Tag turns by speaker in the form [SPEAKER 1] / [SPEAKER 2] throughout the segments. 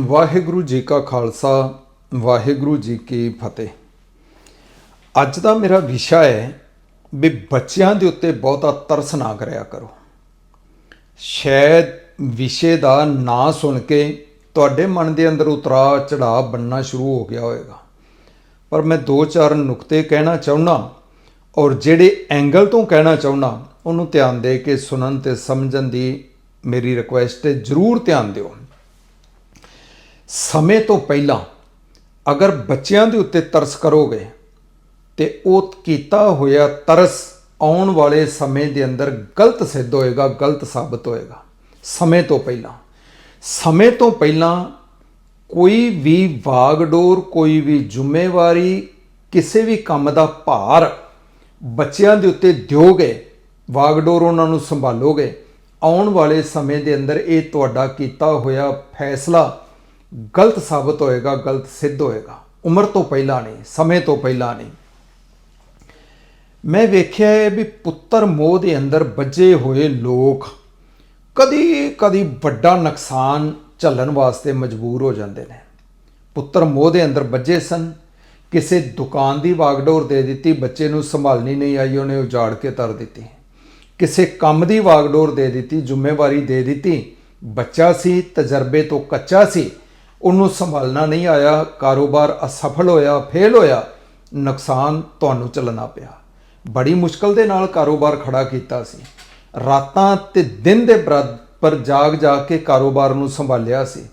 [SPEAKER 1] ਵਾਹਿਗੁਰੂ ਜੀ ਕਾ ਖਾਲਸਾ, ਵਾਹਿਗੁਰੂ ਜੀ ਕੀ ਫਤਿਹ। ਅੱਜ ਦਾ ਮੇਰਾ ਵਿਸ਼ਾ ਹੈ ਵੀ ਬੱਚਿਆਂ ਦੇ ਉੱਤੇ ਬਹੁਤਾ ਤਰਸ ਨਾ ਕਰਿਆ ਕਰੋ। ਸ਼ਾਇਦ ਵਿਸ਼ੇ ਦਾ ਨਾਂ ਸੁਣ ਕੇ ਤੁਹਾਡੇ ਮਨ ਦੇ ਅੰਦਰ ਉਤਰਾ ਚੜਾਅ ਬੰਨਣਾ ਸ਼ੁਰੂ ਹੋ ਗਿਆ ਹੋਵੇਗਾ। ਪਰ ਮੈਂ ਦੋ ਚਾਰ ਨੁਕਤੇ ਕਹਿਣਾ ਚਾਹੁੰਦਾ ਔਰ ਜਿਹੜੇ ਐਂਗਲ ਤੋਂ ਕਹਿਣਾ ਚਾਹੁੰਦਾ, ਉਹਨੂੰ ਧਿਆਨ ਦੇ ਕੇ ਸੁਣਨ ਤੇ ਸਮਝਣ ਦੀ ਮੇਰੀ ਰਿਕੁਐਸਟ ਹੈ। ਜਰੂਰ ਧਿਆਨ ਦਿਓ। ਸਮੇਂ ਤੋਂ ਪਹਿਲਾਂ ਅਗਰ ਬੱਚਿਆਂ ਦੇ ਉੱਤੇ ਤਰਸ ਕਰੋਗੇ ਤੇ ਉਹ ਕੀਤਾ ਹੋਇਆ ਤਰਸ ਆਉਣ ਵਾਲੇ ਸਮੇਂ ਦੇ ਅੰਦਰ ਗਲਤ ਸਿੱਧ ਹੋਏਗਾ, ਗਲਤ ਸਾਬਤ ਹੋਏਗਾ। ਸਮੇਂ ਤੋਂ ਪਹਿਲਾਂ। ਸਮੇਂ ਤੋਂ ਪਹਿਲਾਂ ਕੋਈ ਵੀ ਵਾਗਡੋਰ, ਕੋਈ ਵੀ ਜ਼ਿੰਮੇਵਾਰੀ, ਕਿਸੇ ਵੀ ਕੰਮ ਦਾ ਭਾਰ ਬੱਚਿਆਂ ਦੇ ਉੱਤੇ ਦਿਓਗੇ, ਵਾਗਡੋਰ ਉਹਨਾਂ ਨੂੰ ਸੰਭਾਲੋਗੇ, ਆਉਣ ਵਾਲੇ ਸਮੇਂ ਦੇ ਅੰਦਰ ਇਹ ਤੁਹਾਡਾ ਕੀਤਾ ਹੋਇਆ ਫੈਸਲਾ ਗਲਤ ਸਾਬਤ ਹੋਏਗਾ, ਗਲਤ ਸਿੱਧ ਹੋਏਗਾ। ਉਮਰ ਤੋਂ ਪਹਿਲਾਂ ਨਹੀਂ, ਸਮੇਂ ਤੋਂ ਪਹਿਲਾਂ ਨਹੀਂ। ਮੈਂ ਵੇਖਿਆ ਹੈ ਵੀ ਪੁੱਤਰ ਮੋਹ ਦੇ ਅੰਦਰ ਵੱਜੇ ਹੋਏ ਲੋਕ ਕਦੀ ਕਦੀ ਵੱਡਾ ਨੁਕਸਾਨ ਝੱਲਣ ਵਾਸਤੇ ਮਜਬੂਰ ਹੋ ਜਾਂਦੇ ਨੇ। ਪੁੱਤਰ ਮੋਹ ਦੇ ਅੰਦਰ ਵੱਜੇ ਸਨ। ਕਿਸੇ ਦੁਕਾਨ ਦੀ ਵਾਗਡੋਰ ਦੇ ਦਿੱਤੀ, ਬੱਚੇ ਨੂੰ ਸੰਭਾਲਣੀ ਨਹੀਂ ਆਈ, ਉਹਨੇ ਉਜਾੜ ਕੇ ਤਰ ਦਿੱਤੀ। ਕਿਸੇ ਕੰਮ ਦੀ ਵਾਗਡੋਰ ਦੇ ਦਿੱਤੀ, ਜ਼ਿੰਮੇਵਾਰੀ ਦੇ ਦਿੱਤੀ। ਬੱਚਾ ਸੀ, ਤਜਰਬੇ ਤੋਂ ਕੱਚਾ ਸੀ। ਉਹਨੂੰ ਸੰਭਾਲਣਾ ਨਹੀਂ ਆਇਆ, ਕਾਰੋਬਾਰ ਅਸਫਲ ਹੋਇਆ, ਫੇਲ ਹੋਇਆ, ਨੁਕਸਾਨ ਤੁਹਾਨੂੰ ਚੱਲਣਾ ਪਿਆ। ਬੜੀ ਮੁਸ਼ਕਲ ਦੇ ਨਾਲ ਕਾਰੋਬਾਰ ਖੜਾ ਕੀਤਾ ਸੀ। ਰਾਤਾਂ ਤੇ ਦਿਨ ਦੇ ਬਰਾਬਰ ਜਾਗ ਜਾ ਕੇ ਕਾਰੋਬਾਰ ਨੂੰ ਸੰਭਾਲਿਆ ਸੀ।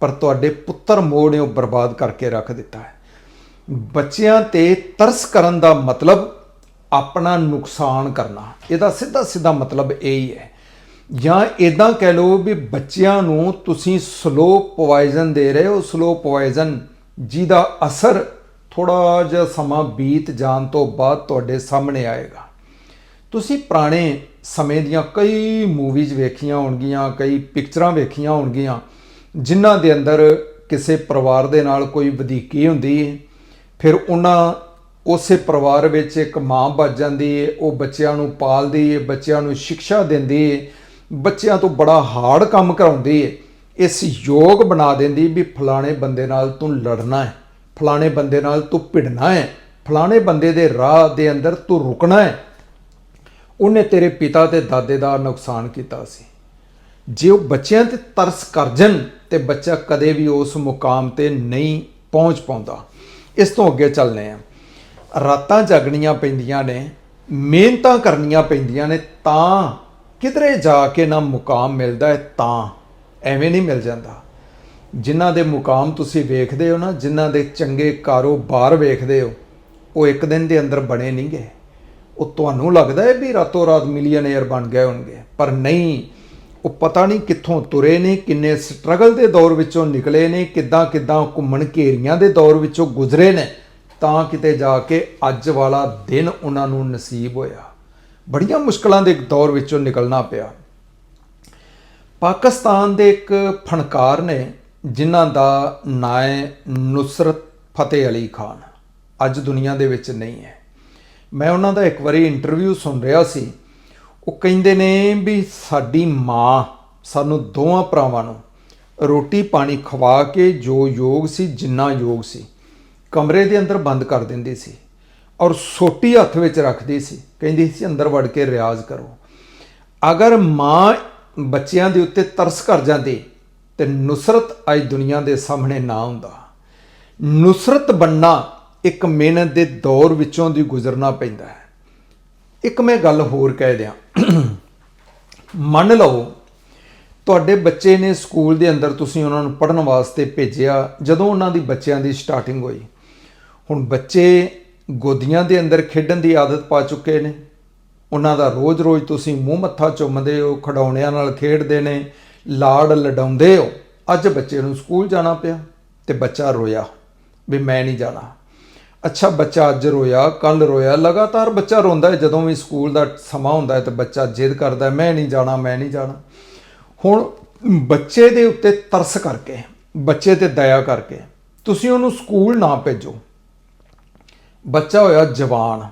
[SPEAKER 1] ਪਰ ਤੁਹਾਡੇ ਪੁੱਤਰ ਮੋਹ ਨੇ ਉਹ ਬਰਬਾਦ ਕਰਕੇ ਰੱਖ ਦਿੱਤਾ ਹੈ। ਬੱਚਿਆਂ ਤੇ ਤਰਸ ਕਰਨ ਦਾ ਮਤਲਬ ਆਪਣਾ ਨੁਕਸਾਨ ਕਰਨਾ। ਇਹਦਾ ਸਿੱਧਾ ਸਿੱਧਾ ਮਤਲਬ ਇਹ ਹੀ ਹੈ। ਜਾਂ ਇਦਾਂ ਕਹਿ ਲਓ ਵੀ ਬੱਚਿਆਂ ਨੂੰ ਤੁਸੀਂ ਸਲੋ ਪੋਇਜ਼ਨ ਦੇ ਰਹੇ ਹੋ ਸਲੋ ਪੋਇਜ਼ਨ ਜਿਹਦਾ ਅਸਰ ਥੋੜਾ ਜਿਹਾ ਸਮਾਂ ਬੀਤ ਜਾਣ ਤੋਂ ਬਾਅਦ ਤੁਹਾਡੇ ਸਾਹਮਣੇ ਆਏਗਾ। ਤੁਸੀਂ ਪੁਰਾਣੇ ਸਮੇਂ ਦੀਆਂ ਕਈ ਮੂਵੀਜ਼ ਵੇਖੀਆਂ ਹੋਣਗੀਆਂ, ਕਈ ਪਿਕਚਰਾਂ ਵੇਖੀਆਂ ਹੋਣਗੀਆਂ, ਜਿਨ੍ਹਾਂ ਦੇ ਅੰਦਰ ਕਿਸੇ ਪਰਿਵਾਰ ਦੇ ਨਾਲ ਕੋਈ ਵਧੀਕੀ ਹੁੰਦੀ ਹੈ ਫਿਰ ਉਹਨਾਂ ਉਸੇ ਪਰਿਵਾਰ ਵਿੱਚ ਇੱਕ ਮਾਂ ਬਚ ਜਾਂਦੀ ਹੈ ਉਹ ਬੱਚਿਆਂ ਨੂੰ ਪਾਲਦੀ ਹੈ ਬੱਚਿਆਂ ਨੂੰ ਸਿੱਖਿਆ ਦਿੰਦੀ ਹੈ ਬੱਚਿਆਂ ਤੋਂ ਬੜਾ ਹਾਰਡ ਕੰਮ ਕਰਾਉਂਦੀ ਹੈ ਇਸ ਯੋਗ ਬਣਾ ਦਿੰਦੀ ਵੀ ਫਲਾਣੇ ਬੰਦੇ ਨਾਲ ਤੂੰ ਲੜਨਾ ਹੈ ਫਲਾਣੇ ਬੰਦੇ ਨਾਲ ਤੂੰ ਭਿੜਨਾ ਹੈ ਫਲਾਣੇ ਬੰਦੇ ਦੇ ਰਾਹ ਦੇ ਅੰਦਰ ਤੂੰ ਰੁਕਣਾ ਹੈ ਉਹਨੇ ਤੇਰੇ ਪਿਤਾ ਤੇ ਦਾਦੇ ਦਾ ਨੁਕਸਾਨ ਕੀਤਾ ਸੀ। ਜੇ ਉਹ ਬੱਚਿਆਂ ਤੇ ਤਰਸ ਕਰ ਜਨ ਤੇ ਬੱਚਾ ਕਦੇ ਵੀ ਉਸ ਮੁਕਾਮ ਤੇ ਨਹੀਂ ਪਹੁੰਚ ਪਾਉਂਦਾ। ਇਸ ਤੋਂ ਅੱਗੇ ਚੱਲਨੇ ਆ। ਰਾਤਾਂ ਜਾਗਣੀਆਂ ਪੈਂਦੀਆਂ ਨੇ, ਮਿਹਨਤਾਂ ਕਰਨੀਆਂ ਪੈਂਦੀਆਂ ਨੇ ਤਾਂ ਕਿਧਰੇ ਜਾ ਕੇ ਨਾ ਮੁਕਾਮ ਮਿਲਦਾ ਹੈ, ਤਾਂ ਐਵੇਂ ਨਹੀਂ ਮਿਲ ਜਾਂਦਾ। ਜਿਨ੍ਹਾਂ ਦੇ ਮੁਕਾਮ ਤੁਸੀਂ ਵੇਖਦੇ ਹੋ ਨਾ, ਜਿਨ੍ਹਾਂ ਦੇ ਚੰਗੇ ਕਾਰੋਬਾਰ ਵੇਖਦੇ ਹੋ, ਉਹ ਇੱਕ ਦਿਨ ਦੇ ਅੰਦਰ ਬਣੇ ਨਹੀਂ ਗਏ। ਉਹ ਤੁਹਾਨੂੰ ਲੱਗਦਾ ਹੈ ਵੀ ਰਾਤੋਂ ਰਾਤ ਮਿਲੀਅਨੇਅਰ ਬਣ ਗਏ ਹੋਣਗੇ, ਪਰ ਨਹੀਂ, ਉਹ ਪਤਾ ਨਹੀਂ ਕਿੱਥੋਂ ਤੁਰੇ ਨੇ, ਕਿੰਨੇ ਸਟਰਗਲ ਦੇ ਦੌਰ ਵਿੱਚੋਂ ਨਿਕਲੇ ਨੇ, ਕਿੱਦਾਂ ਕਿੱਦਾਂ ਘੁੰਮਣ ਘੇਰੀਆਂ ਦੇ ਦੌਰ ਵਿੱਚੋਂ ਗੁਜ਼ਰੇ ਨੇ। ਤਾਂ ਕਿਤੇ ਜਾ ਕੇ ਅੱਜ ਵਾਲਾ ਦਿਨ ਉਹਨਾਂ ਨੂੰ ਨਸੀਬ ਹੋਇਆ। ਬੜੀਆਂ ਮੁਸ਼ਕਲਾਂ ਦੇ ਦੌਰ ਵਿੱਚੋਂ ਨਿਕਲਣਾ ਪਿਆ। ਪਾਕਿਸਤਾਨ ਦੇ ਇੱਕ ਫਨਕਾਰ ਨੇ ਜਿਨ੍ਹਾਂ ਦਾ ਨਾਂ ਹੈ ਨੁਸਰਤ ਫਤਿਹ ਅਲੀ ਖਾਨ। ਅੱਜ ਦੁਨੀਆ ਦੇ ਵਿੱਚ ਨਹੀਂ ਹੈ। ਮੈਂ ਉਹਨਾਂ ਦਾ ਇੱਕ ਵਾਰੀ ਇੰਟਰਵਿਊ ਸੁਣ ਰਿਹਾ ਸੀ। ਉਹ ਕਹਿੰਦੇ ਨੇ ਵੀ ਸਾਡੀ ਮਾਂ, ਸਾਨੂੰ ਦੋਵਾਂ ਭਰਾਵਾਂ ਨੂੰ ਰੋਟੀ ਪਾਣੀ ਖਵਾ ਕੇ ਜੋ ਯੋਗ ਸੀ, ਜਿੰਨਾ ਯੋਗ ਸੀ, ਕਮਰੇ ਦੇ ਅੰਦਰ ਬੰਦ ਕਰ ਦਿੰਦੀ ਸੀ ਔਰ ਸੋਟੀ ਹੱਥ ਵਿੱਚ ਰੱਖਦੀ ਸੀ। ਕਹਿੰਦੀ ਸੀ, ਅੰਦਰ ਵੜ ਕੇ ਰਿਆਜ਼ ਕਰੋ। ਅਗਰ ਮਾਂ ਬੱਚਿਆਂ ਦੇ ਉੱਤੇ ਤਰਸ ਕਰ ਜਾਂਦੀ ਤੇ ਨੁਸਰਤ ਅੱਜ ਦੁਨੀਆ ਦੇ ਸਾਹਮਣੇ ਨਾ ਹੁੰਦਾ ਨੁਸਰਤ ਬੰਨਾ ਇੱਕ ਮਿਹਨਤ ਦੇ ਦੌਰ ਵਿੱਚੋਂ ਦੀ ਗੁਜ਼ਰਨਾ ਪੈਂਦਾ ਹੈ। ਇੱਕ ਮੈਂ ਗੱਲ ਹੋਰ ਕਹਿ ਦਿਆਂ। ਮੰਨ ਲਓ, ਤੁਹਾਡੇ ਬੱਚੇ ਨੇ ਸਕੂਲ ਦੇ ਅੰਦਰ ਤੁਸੀਂ ਉਹਨਾਂ ਨੂੰ ਪੜ੍ਹਨ ਵਾਸਤੇ ਭੇਜਿਆ, ਜਦੋਂ ਉਹਨਾਂ ਦੀ ਬੱਚਿਆਂ ਦੀ ਸਟਾਰਟਿੰਗ ਹੋਈ। ਹੁਣ ਬੱਚੇ ਗੋਦੀਆਂ ਦੇ ਅੰਦਰ ਖੇਡਣ ਦੀ ਆਦਤ ਪਾ ਚੁੱਕੇ ਨੇ। ਉਹਨਾਂ ਦਾ ਰੋਜ਼-ਰੋਜ਼ ਤੁਸੀਂ ਮੂੰਹ ਮੱਥਾ ਚੁੰਮਦੇ ਹੋ ਖਡਾਉਣਿਆਂ ਨਾਲ ਖੇਡਦੇ ਨੇ, ਲਾੜ ਲਡਾਉਂਦੇ ਹੋ। ਅੱਜ ਬੱਚੇ ਨੂੰ ਸਕੂਲ ਜਾਣਾ ਪਿਆ ਤੇ ਬੱਚਾ ਰੋਇਆ ਵੀ ਮੈਂ ਨਹੀਂ ਜਾਣਾ। ਅੱਛਾ, ਬੱਚਾ ਅੱਜ ਰੋਇਆ ਕੱਲ ਰੋਇਆ, ਲਗਾਤਾਰ ਬੱਚਾ ਰੋਂਦਾ ਹੈ। ਜਦੋਂ ਵੀ ਸਕੂਲ ਦਾ ਸਮਾਂ ਹੁੰਦਾ ਹੈ ਤੇ ਬੱਚਾ ਜਿੱਦ ਕਰਦਾ ਮੈਂ ਨਹੀਂ ਜਾਣਾ, ਮੈਂ ਨਹੀਂ ਜਾਣਾ। ਹੁਣ ਬੱਚੇ ਦੇ ਉੱਤੇ ਤਰਸ ਕਰਕੇ, ਬੱਚੇ ਤੇ ਦਇਆ ਕਰਕੇ ਤੁਸੀਂ ਉਹਨੂੰ ਸਕੂਲ ਨਾ ਭੇਜੋ। ਬੱਚਾ ਹੋਇਆ ਜਵਾਨ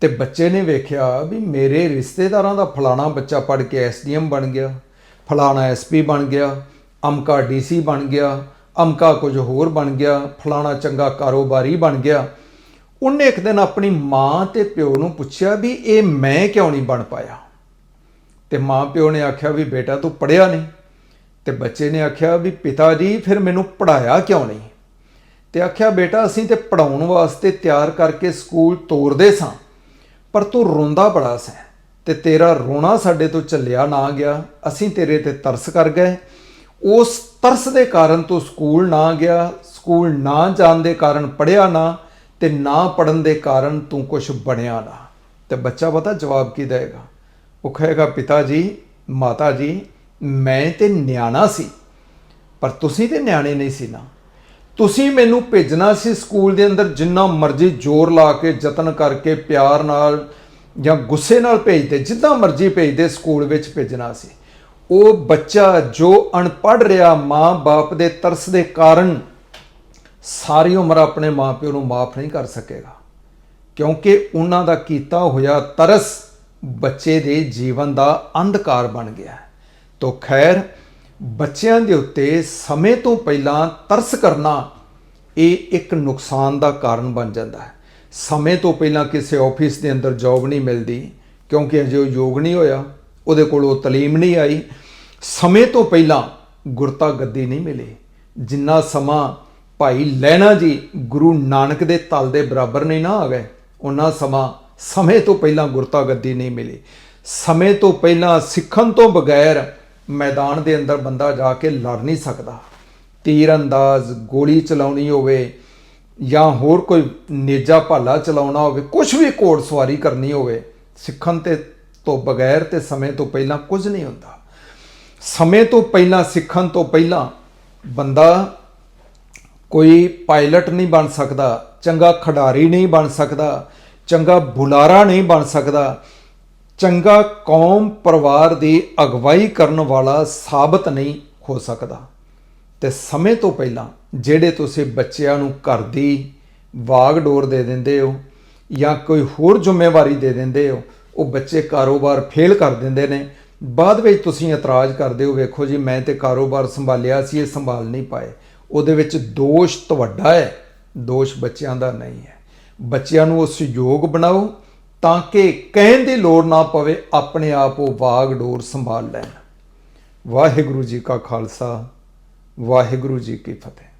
[SPEAKER 1] ਤੇ ਬੱਚੇ ਨੇ ਵੇਖਿਆ ਵੀ ਮੇਰੇ ਰਿਸ਼ਤੇਦਾਰਾਂ ਦਾ ਫਲਾਣਾ ਬੱਚਾ ਪੜ ਕੇ ਐਸਡੀਐਮ ਬਣ ਗਿਆ, ਫਲਾਣਾ ਐਸਪੀ ਬਣ ਗਿਆ, ਅਮਕਾ ਡੀਸੀ ਬਣ ਗਿਆ, ਅਮਕਾ ਕੁਝ ਹੋਰ ਬਣ ਗਿਆ, ਫਲਾਣਾ ਚੰਗਾ ਕਾਰੋਬਾਰੀ ਬਣ ਗਿਆ। ਉਹਨੇ ਇੱਕ ਦਿਨ ਆਪਣੀ ਮਾਂ ਤੇ ਪਿਓ ਨੂੰ ਪੁੱਛਿਆ ਵੀ ਇਹ ਮੈਂ ਕਿਉਂ ਨਹੀਂ ਬਣ ਪਾਇਆ? ਤੇ ਮਾਂ ਪਿਓ ਨੇ ਆਖਿਆ ਵੀ ਬੇਟਾ ਤੂੰ ਪੜਿਆ ਨਹੀਂ। ਤੇ ਬੱਚੇ ਨੇ ਆਖਿਆ ਵੀ ਪਿਤਾ ਜੀ, ਫਿਰ ਮੈਨੂੰ ਪੜਾਇਆ ਕਿਉਂ ਨਹੀਂ? ਤੇ ਆਖਿਆ, ਬੇਟਾ, ਅਸੀਂ ਤੇ ਪੜਾਉਣ ਵਾਸਤੇ ਤਿਆਰ ਕਰਕੇ ਸਕੂਲ ਤੋਰਦੇ ਸਾਂ, ਪਰ ਤੂੰ ਰੋਂਦਾ ਬੜਾ ਸੈਂ ਤੇ ਤੇਰਾ ਰੋਣਾ ਸਾਡੇ ਤੋਂ ਚੱਲਿਆ ਨਾ ਗਿਆ। ਅਸੀਂ ਤੇਰੇ ਤੇ ਤਰਸ ਕਰ ਗਏ। ਉਸ ਤਰਸ ਦੇ ਕਾਰਨ ਤੂੰ ਸਕੂਲ ਨਾ ਗਿਆ, ਸਕੂਲ ਨਾ ਜਾਣ ਦੇ ਕਾਰਨ ਪੜਿਆ ਨਾ ਤੇ ਨਾ ਪੜਨ ਦੇ ਕਾਰਨ ਤੂੰ ਕੁਝ ਬਣਿਆ ਨਾ। ਤੇ ਬੱਚਾ ਪਤਾ ਜਵਾਬ ਕੀ ਦੇਗਾ ਉਹ ਕਹੇਗਾ, ਪਿਤਾ ਜੀ, ਮਾਤਾ ਜੀ, ਮੈਂ ਤੇ ਨਿਆਣਾ ਸੀ, ਪਰ ਤੁਸੀਂ ਤੇ ਨਿਆਣੇ ਨਹੀਂ ਸੀ ਨਾ। ਤੁਸੀਂ ਮੈਨੂੰ ਭੇਜਣਾ ਸੀ ਸਕੂਲ ਦੇ ਅੰਦਰ ਜਿੰਨਾ ਮਰਜ਼ੀ ਜ਼ੋਰ ਲਾ ਕੇ, ਯਤਨ ਕਰਕੇ, ਪਿਆਰ ਨਾਲ ਜਾਂ ਗੁੱਸੇ ਨਾਲ ਭੇਜਦੇ, ਜਿੱਦਾਂ ਮਰਜ਼ੀ ਭੇਜਦੇ, ਸਕੂਲ ਵਿੱਚ ਭੇਜਣਾ ਸੀ। ਉਹ ਬੱਚਾ ਜੋ ਅਨਪੜ੍ਹ ਰਿਹਾ ਮਾਂ-ਬਾਪ ਦੇ ਤਰਸ ਦੇ ਕਾਰਨ ਸਾਰੀ ਉਮਰ ਆਪਣੇ ਮਾਪਿਓ ਨੂੰ ਮਾਫ ਨਹੀਂ ਕਰ ਸਕੇਗਾ। ਕਿਉਂਕਿ ਉਹਨਾਂ ਦਾ ਕੀਤਾ ਹੋਇਆ ਤਰਸ ਬੱਚੇ ਦੇ ਜੀਵਨ ਦਾ ਅੰਧਕਾਰ ਬਣ ਗਿਆ। ਹੈ ਤੋ ਖੈਰ ਬੱਚਿਆਂ ਦੇ ਉੱਤੇ ਸਮੇਂ ਤੋਂ ਪਹਿਲਾਂ ਤਰਸ ਕਰਨਾ ਇਹ ਇੱਕ ਨੁਕਸਾਨ ਦਾ ਕਾਰਨ ਬਣ ਜਾਂਦਾ ਹੈ। ਸਮੇਂ ਤੋਂ ਪਹਿਲਾਂ ਕਿਸੇ ਆਫਿਸ ਦੇ ਅੰਦਰ ਜੌਬ ਨਹੀਂ ਮਿਲਦੀ, ਕਿਉਂਕਿ ਅਜੇ ਉਹ ਯੋਗ ਨਹੀਂ ਹੋਇਆ, ਉਹਦੇ ਕੋਲ ਉਹ ਤਾਲੀਮ ਨਹੀਂ ਆਈ। ਸਮੇਂ ਤੋਂ ਪਹਿਲਾਂ ਗੁਰਤਾ ਗੱਦੀ ਨਹੀਂ ਮਿਲੀ। ਜਿੰਨਾ ਸਮਾਂ ਭਾਈ ਲਹਿਣਾ ਜੀ ਗੁਰੂ ਨਾਨਕ ਦੇ ਤਲ ਦੇ ਬਰਾਬਰ ਨਹੀਂ ਨਾ ਆ ਗਏ ਉਹਨਾਂ ਸਮਾਂ ਸਮੇਂ ਤੋਂ ਪਹਿਲਾਂ ਗੁਰਤਾ ਗੱਦੀ ਨਹੀਂ ਮਿਲੀ। ਸਮੇਂ ਤੋਂ ਪਹਿਲਾਂ ਸਿੱਖਣ ਤੋਂ ਬਗੈਰ ਮੈਦਾਨ ਦੇ ਅੰਦਰ ਬੰਦਾ ਜਾ ਕੇ ਲੜ ਨਹੀਂ ਸਕਦਾ। ਤੀਰ ਅੰਦਾਜ਼ ਗੋਲੀ ਚਲਾਉਣੀ ਹੋਵੇ ਜਾਂ ਹੋਰ ਕੋਈ ਨੇਜਾ ਭਾਲਾ ਚਲਾਉਣਾ ਹੋਵੇ ਕੁਝ ਵੀ ਘੋੜ ਸਵਾਰੀ ਕਰਨੀ ਹੋਵੇ, ਸਿੱਖਣ ਤੇ ਤੋਂ ਬਗੈਰ ਤੇ ਸਮੇਂ ਤੋਂ ਪਹਿਲਾਂ ਕੁਝ ਨਹੀਂ ਹੁੰਦਾ। ਸਮੇਂ ਤੋਂ ਪਹਿਲਾਂ, ਸਿੱਖਣ ਤੋਂ ਪਹਿਲਾਂ ਬੰਦਾ ਕੋਈ ਪਾਇਲਟ ਨਹੀਂ ਬਣ ਸਕਦਾ, ਚੰਗਾ ਖਿਡਾਰੀ ਨਹੀਂ ਬਣ ਸਕਦਾ, ਚੰਗਾ ਬੁਲਾਰਾ ਨਹੀਂ ਬਣ ਸਕਦਾ। ਚੰਗਾ ਕੌਮ ਪਰਿਵਾਰ ਦੀ ਅਗਵਾਈ ਕਰਨ ਵਾਲਾ ਸਾਬਤ ਨਹੀਂ ਹੋ ਸਕਦਾ। ਤੇ ਸਮੇਂ ਤੋਂ ਪਹਿਲਾਂ ਜਿਹੜੇ ਤੁਸੀਂ ਬੱਚਿਆਂ ਨੂੰ ਘਰ ਦੀ ਵਾਗਡੋਰ ਦੇ ਦਿੰਦੇ ਹੋ ਜਾਂ ਕੋਈ ਹੋਰ ਜ਼ਿੰਮੇਵਾਰੀ ਦੇ ਦਿੰਦੇ ਹੋ, ਉਹ ਬੱਚੇ ਕਾਰੋਬਾਰ ਫੇਲ ਕਰ ਦਿੰਦੇ ਨੇ। ਬਾਅਦ ਵਿੱਚ ਤੁਸੀਂ ਇਤਰਾਜ਼ ਕਰਦੇ ਹੋ, ਵੇਖੋ ਜੀ, ਮੈਂ ਤੇ ਕਾਰੋਬਾਰ ਸੰਭਾਲਿਆ ਸੀ, ਇਹ ਸੰਭਾਲ ਨਹੀਂ ਪਾਏ। ਉਹਦੇ ਵਿੱਚ ਦੋਸ਼ ਤੁਹਾਡਾ ਹੈ, ਦੋਸ਼ ਬੱਚਿਆਂ ਦਾ ਨਹੀਂ ਹੈ। ਬੱਚਿਆਂ ਨੂੰ ਉਹ ਸਹਿਯੋਗ ਬਣਾਓ ਤਾਂ ਕਿ ਕਹਿਣ ਦੀ ਲੋੜ ਨਾ ਪਵੇ, ਆਪਣੇ ਆਪ ਉਹ ਵਾਗਡੋਰ ਸੰਭਾਲ ਲੈਣ। ਵਾਹਿਗੁਰੂ ਜੀ ਕਾ ਖਾਲਸਾ, ਵਾਹਿਗੁਰੂ ਜੀ ਕੀ ਫਤਿਹ।